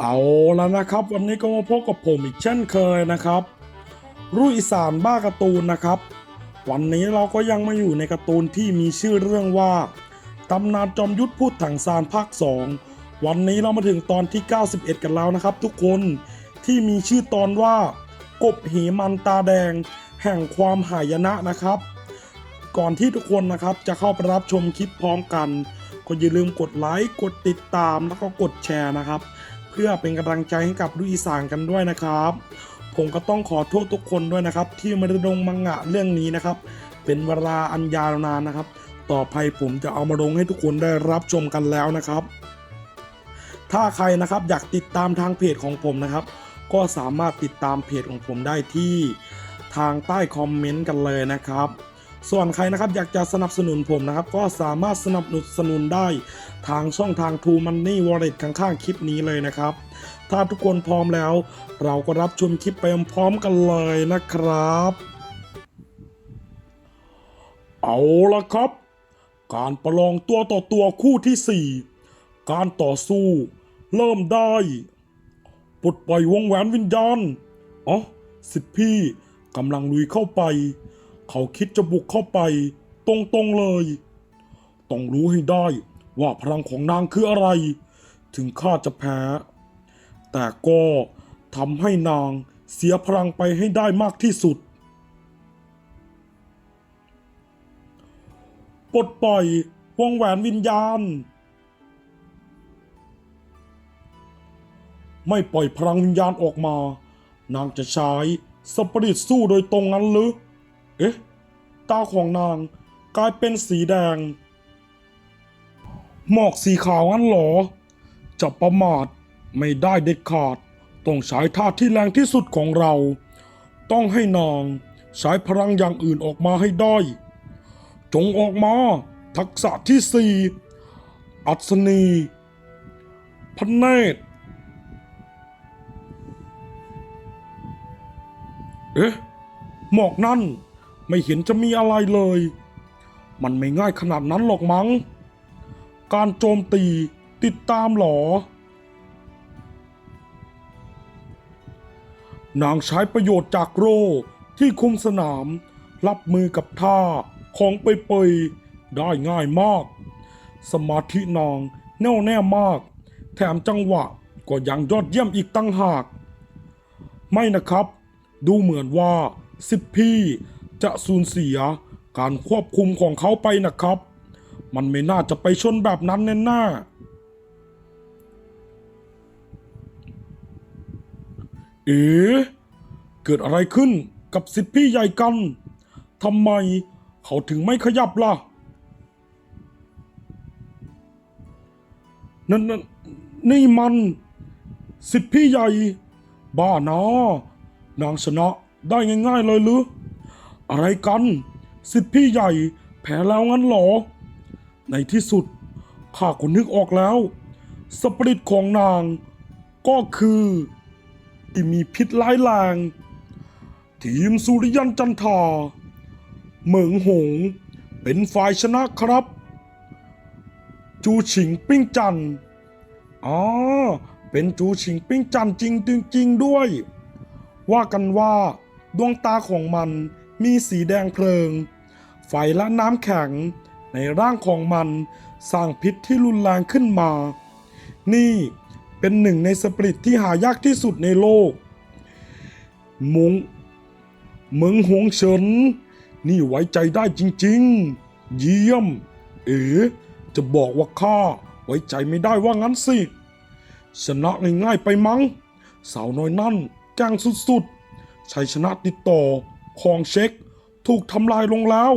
เอาแล้วนะครับ วันนี้ก็มาพบกับผมอีกเช่นเคยนะครับรุ่ยอีสานบ้าการ์ตูนนะครับ วันนี้เราก็ยังมาอยู่ในการ์ตูนที่มีชื่อเรื่องว่าตำนานจอมยุทธพูดถังซานภาค 2 วันนี้เรามาถึงตอนที่ 91 กันแล้วนะครับ ทุกคนที่มีชื่อตอนว่ากบเหมันตาแดง แห่งความหายนะนะครับ ก่อนที่ทุกคนนะครับจะเข้าไปรับชมคลิปพร้อมกัน ก็อย่าลืมกดไลค์กดติดตามแล้วก็กดแชร์นะครับ พื่อเป็นกำลังใจให้กับลูกอีสานกันด้วยนะครับ ผมก็ต้องขอโทษทุกคนด้วยนะครับ ที่ไม่ได้ลงมังงะเรื่องนี้นะครับ เป็นเวลาอันยาวนานนะครับ ต่อไปผมจะเอามาลงให้ทุกคนได้รับชมกันแล้วนะครับ ถ้าใครนะครับอยากติดตามทางเพจของผมนะครับ ก็สามารถติดตามเพจของผมได้ที่ทางใต้คอมเมนต์กันเลยนะครับ ส่วนใครนะครับอยากจะสนับสนุนผมนะครับ ก็สามารถสนับสนุนได้ทางช่องทาง True Money Wallet ข้างๆคลิปนี้เลยนะครับ ถ้าทุกคนพร้อมแล้ว เราก็รับชมคลิปไปพร้อมกันเลยนะครับ เอาละครับ การประลองตัวต่อตัวคู่ที่ 4 การต่อสู้เริ่มได้ปลดปล่อยวงแหวนวิญญาณอ๋อสิทธิพี่กำลังลุยเข้าไป เขาคิดจะบุกเข้าไป ตรงๆเลย ต้องรู้ให้ได้ว่าพลังของนางคืออะไร ถึงข้าจะแพ้ แต่ก็ทำให้นางเสียพลังไปให้ได้มากที่สุด ปลดปล่อยวงแหวนวิญญาณ ไม่ปล่อยพลังวิญญาณออกมา นางจะใช้สปริตสู้โดยตรงนั้นหรือ เอ๊ะ ตาของนางกลายเป็นสีแดง หมอกสีขาวงั้นเหรอ จะประมาทไม่ได้เด็ดขาด ต้องใช้ท่าที่แรงที่สุดของเรา ต้องให้นางใช้พลังอย่างอื่นออกมาให้ได้ จงออกมา ทักษะที่สี่อัศนีพระเนตร เอ๊ะ หมอกนั่น ไม่เห็นจะมีอะไรเลย มันไม่ง่ายขนาดนั้นหรอกมั้ง การโจมตีติดตามหรอ นางใช้ประโยชน์จากโรที่คุมสนาม รับมือกับท่าของเปยๆได้ง่ายมาก สมาธินางแน่วแน่มาก แถมจังหวะก็ยังยอดเยี่ยมอีกตั้งหาก ไม่นะครับ ดูเหมือนว่าสิทธิพี่ จะสูญเสียการควบคุมของเขาไปนะครับ มันไม่น่าจะไปชนแบบนั้นแน่ๆเอ๋เกิดอะไรขึ้นกับสิทธิพี่ใหญ่กันทำไมเขาถึงไม่ขยับล่ะ นั่นนั่นนี่มัน สิทธิพี่ใหญ่ บ้านะนางชนะได้ง่ายๆเลยหรือ อะไรกัน สิทธิพี่ใหญ่แพ้แล้วงั้นหรอ ในที่สุด ข้าก็นึกออกแล้ว สปริตของนาง ก็คือ ที่มีพิษร้ายแรง ทีมสุริยันจันทราเหมิงหง เป็นฝ่ายชนะครับ จูฉิงปิ้งจันอ๋อเป็นจูฉิงปิ้งจันจริงจริงด้วย ว่ากันว่าดวงตาของมัน มีสีแดงเพลิง ไฟและน้ำแข็งในร่างของมันสร้างพิษที่รุนแรงขึ้นมา นี่เป็นหนึ่งในสปริตที่หายากที่สุดในโลก มุงเมืองหงเฉิน นี่ไว้ใจได้จริงๆ เยี่ยม เอ๋จะบอกว่าข้าไว้ใจไม่ได้ว่างั้นสิ ชนะง่ายๆไปมั้ง สาวน้อยนั่นแกล้งสุดๆชัยชนะติดต่อ ของเช็คถูกทำลายลงแล้ว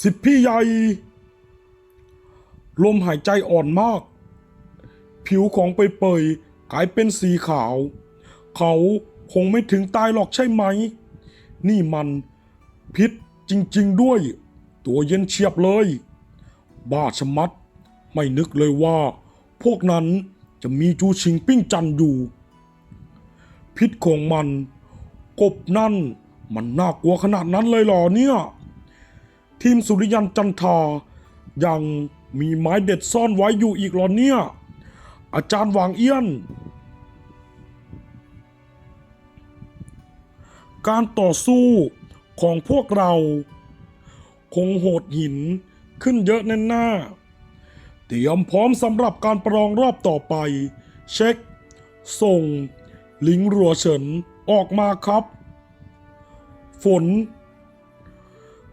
สิทธิพี่ใหญ่ ลมหายใจอ่อนมาก ผิวของเปยกลายเป็นสีขาว เขาคงไม่ถึงตายหรอกใช่ไหม นี่มันพิษจริง ๆ ด้วย ตัวเย็นเฉียบเลย บ้าชะมัด ไม่นึกเลยว่า พวกนั้นจะมีจูชิงปิ้งจันอยู่ พิษของมัน กบนั่นมันน่ากลัวขนาดนั้นเลยเหรอเนี่ย ทีมสุริยันจันทายังมีไม้เด็ดซ่อนไว้อยู่อีกเหรอเนี่ย อาจารย์หวางเอี้ยน การต่อสู้ของพวกเรา คงโหดหินขึ้นเยอะแน่หน้าเตรียมพร้อมสำหรับการประลองรอบต่อไป เช็ค ส่ง ลิงรัวเฉินออกมาครับ ฝน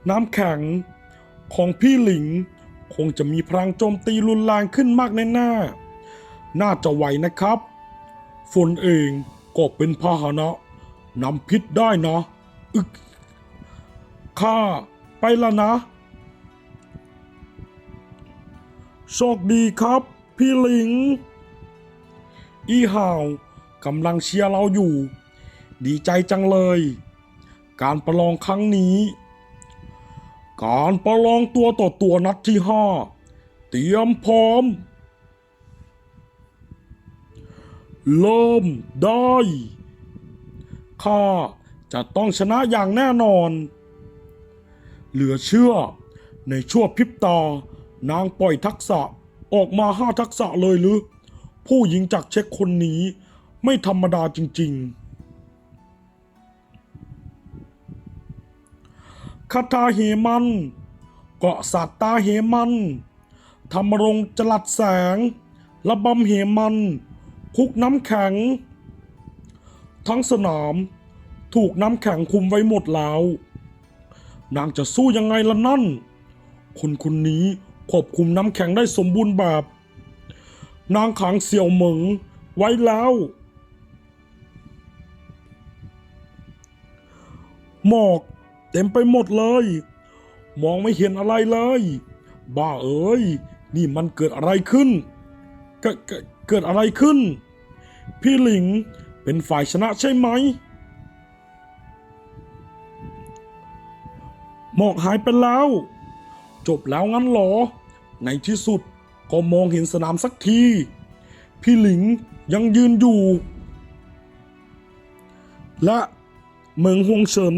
น้ำแข็ง ของพี่หลิง คงจะมีพลังโจมตีรุนแรงขึ้นมากแน่ๆน่าจะไหวนะครับ ฝนเองก็เป็นพาหนะนำพิษได้นะอึกข้าไปละนะ โชคดีครับ พี่หลิง อีห่าว กำลังเชียร์เราอยู่ ดีใจจังเลย การประลองครั้งนี้ การประลองตัวต่อตัวนัดที่ห้าเตรียมพร้อม เริ่มได้ข้าจะต้องชนะอย่างแน่นอน เหลือเชื่อในชั่วพริบตา นางปล่อยทักษะออกมาห้าทักษะเลยหรือ ผู้หญิงจากเช็คคนนี้ ไม่ธรรมดาจริง ๆคาถาเหมัน เกาะสัตตาเหมันธรรมรงจลัดแสง ระบำเหมัน คุกน้ำแข็ง ทั้งสนามถูกน้ำแข็งคุมไว้หมดแล้ว นางจะสู้ยังไงล่ะนั่น คนคนนี้ควบคุมน้ำแข็งได้สมบูรณ์แบบ นางขังเสี่ยวเหมิงไว้แล้ว หมอกเต็มไปหมดเลย มองไม่เห็นอะไรเลย บ้าเอ้ย นี่มันเกิดอะไรขึ้นเกิดเกิดเกิดอะไรขึ้น พี่หลิงเป็นฝ่ายชนะใช่ไหม หมอกหายไปแล้ว จบแล้วงั้นหรอ ในที่สุดก็มองเห็นสนามสักที พี่หลิงยังยืนอยู่ และ เหมิงฮวงเฉิน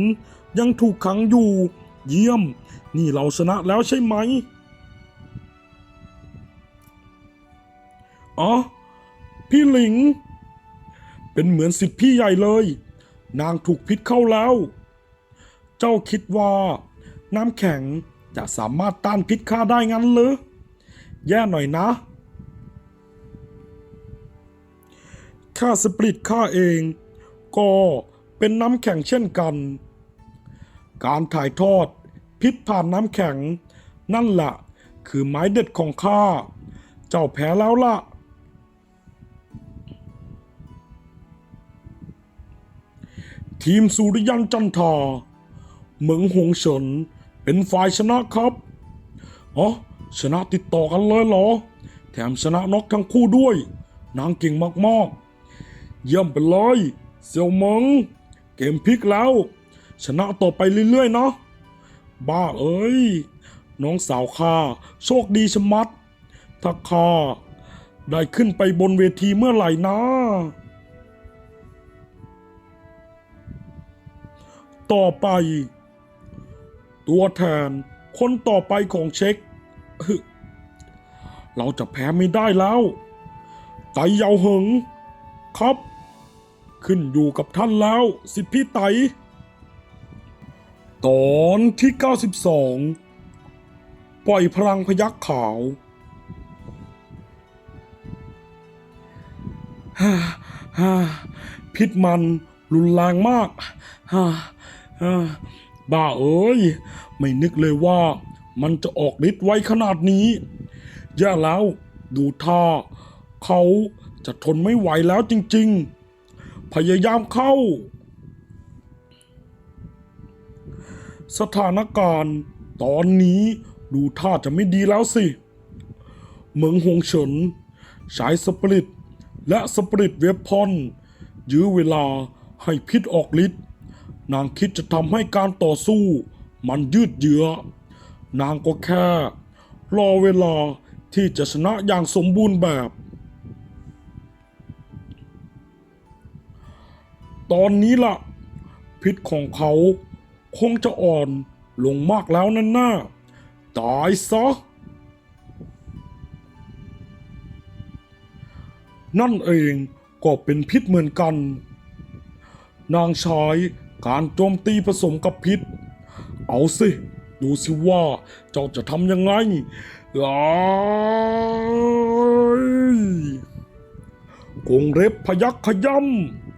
ยังถูกขังอยู่ เยี่ยม นี่เราชนะแล้วใช่ไหม อ๋อ พี่หลิง เป็นเหมือนสิทธิพี่ใหญ่เลย นางถูกพิษเข้าแล้ว เจ้าคิดว่า น้ำแข็งจะสามารถต้านพิษข้าได้งั้นหรือแย่หน่อยนะข้าสปริตข้าเอง ก็ เป็นน้ำแข็งเช่นกัน การถ่ายทอดพิษผ่านน้ำแข็ง นั่นแหละคือไม้เด็ดของข้า เจ้าแพ้แล้วล่ะ ทีมสุริยันจันทาเหมิงหงเฉินเป็นฝ่ายชนะครับอ๋อชนะติดต่อกันเลยเหรอ แถมชนะน็อกทั้งคู่ด้วย นางเก่งมากๆ เยี่ยมไปเลยเสี่ยวเหมิง เกมพลิกแล้ว ชนะต่อไปเรื่อยๆ เนาะบ้าเอ้ย น้องสาวข้าโชคดีชะมัด ถ้าข้าได้ขึ้นไปบนเวทีเมื่อไหร่นะ ต่อไป ตัวแทนคนต่อไปของเช็ค เราจะแพ้ไม่ได้แล้วไตเยาเหิงครับ ขึ้นอยู่กับท่านแล้ว สิทธิพี่ไต ตอนที่ 92 ปล่อยพลังพยักขาว ฮ่าฮ่าพิษมันรุนแรงมาก ฮ่าฮ่าบ้าเอ้ย ไม่นึกเลยว่ามันจะออกฤทธิ์ไวขนาดนี้ แย่แล้ว ดูท่า เขาจะทนไม่ไหวแล้วจริง ๆ พยายามเข้า สถานการณ์ตอนนี้ดูท่าจะไม่ดีแล้วสิ เหมืองหงเฉินใช้สปริต และสปริตเวฟพอนยื้อเวลาให้พิษออกฤทธิ์นางคิดจะทำให้การต่อสู้มันยืดเยื้อ นางก็แค่ รอเวลาที่จะชนะอย่างสมบูรณ์แบบ อนนี้ละ่ะ พิษของเขาคงจะอ่อนลงมากแล้วนั่นน้าตายซะ นั่นเองก็เป็นพิษเหมือนกัน นางชายการโจมตีผสมกับพิษ เอาสิ ดูสิว่าเจ้าจะทำยังไงลายกงเร็บพยักขยำ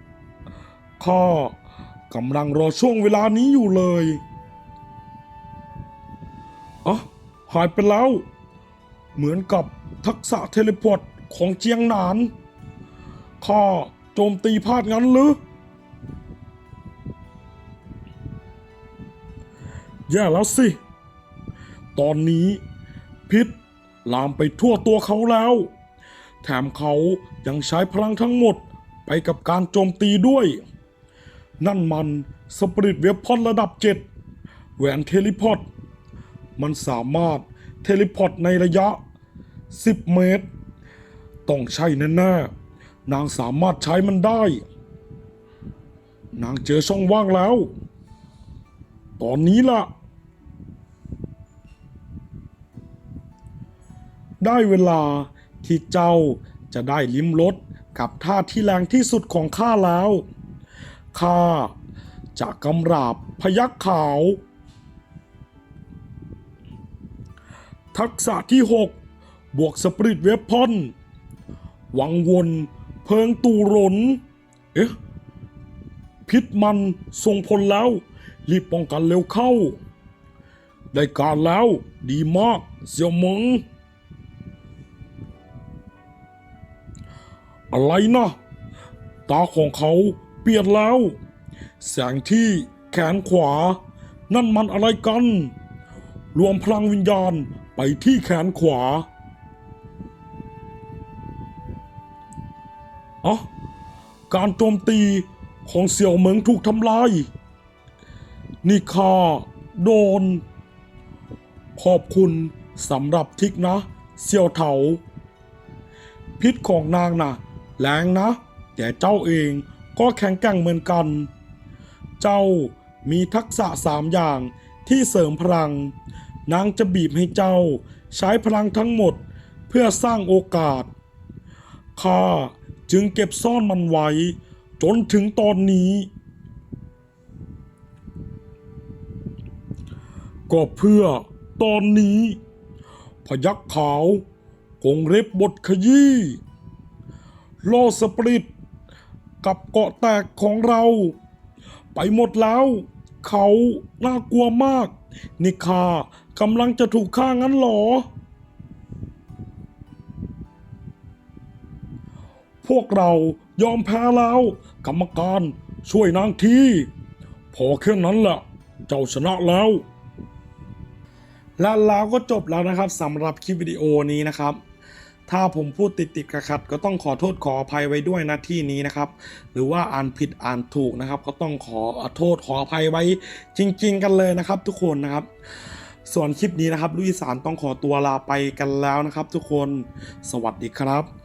ข้ากำลังรอช่วงเวลานี้อยู่เลยอะหายไปแล้ว เหมือนกับทักษะเทเลพอร์ตของเจียงหนาน ข้าโจมตีพลาดงั้นหรือ แย่แล้วสิ ตอนนี้พิษลามไปทั่วตัวเขาแล้ว แถมเขายังใช้พลังทั้งหมดไปกับการโจมตีด้วย นั่นมันสปริตเวพอนระดับ 7 แหวนเทลิพอตมันสามารถเทลิพอตในระยะ 10 เมตร ต้องใช่แน่ๆนางสามารถใช้มันได้ นางเจอช่องว่างแล้ว ตอนนี้ล่ะ ได้เวลาที่เจ้าจะได้ลิ้มรสกับท่าที่แรงที่สุดของข้าแล้ว ข้าจะกำราบพยักขาว ทักษะที่ 6 บวกสปริตเวพอน วังวนเพิงตูรน เอ๊ะ พิษมันส่งผลแล้ว รีบป้องกันเร็วเข้า ได้การแล้วดีมากเสี่ยวเหมงอะไรนะ ตาของเขา เปลี่ยนแล้วแสงที่แขนขวา นั่นมันอะไรกัน รวมพลังวิญญาณไปที่แขนขวาอะการโจมตีของเสี่ยวเหมิงถูกทำลาย นี่ข้าโดน ขอบคุณสำหรับทิกนะ เสี่ยวเถา พิษของนางนะ่ะ แรงนะ แต่เจ้าเอง ก็แข็งแกร่งเหมือนกัน เจ้ามีทักษะสามอย่างที่เสริมพลัง นางจะบีบให้เจ้าใช้พลังทั้งหมดเพื่อสร้างโอกาส ข้าจึงเก็บซ่อนมันไว้ จนถึงตอนนี้ ก็เพื่อตอนนี้ พยักขาวคงเร็บบทขยี้โลสปริต กับเกาะแตกของเรา ไปหมดแล้ว เขาน่ากลัวมากนี่ากำลังจะถูกฆ่างั้นหรอ พวกเรายอมแพ้แล้ว กรรมการช่วยนางที พอแค่นั้นแหละเจ้าชนะแล้วและแล้วก็จบแล้วนะครับสำหรับคลิปวิดีโอนี้นะครับ ถ้าผมพูดติดติดขัดก็ต้องขอโทษขออภัยไว้ด้วยนะที่นี้นะครับ หรือว่าอ่านผิดอ่านถูกนะครับ ก็ต้องขอโทษขออภัยไว้จริง ๆ กันเลยนะครับ ทุกคนนะครับส่วนคลิปนี้นะครับลุยสารต้องขอตัวลาไปกันแล้วนะครับ ทุกคน สวัสดีครับ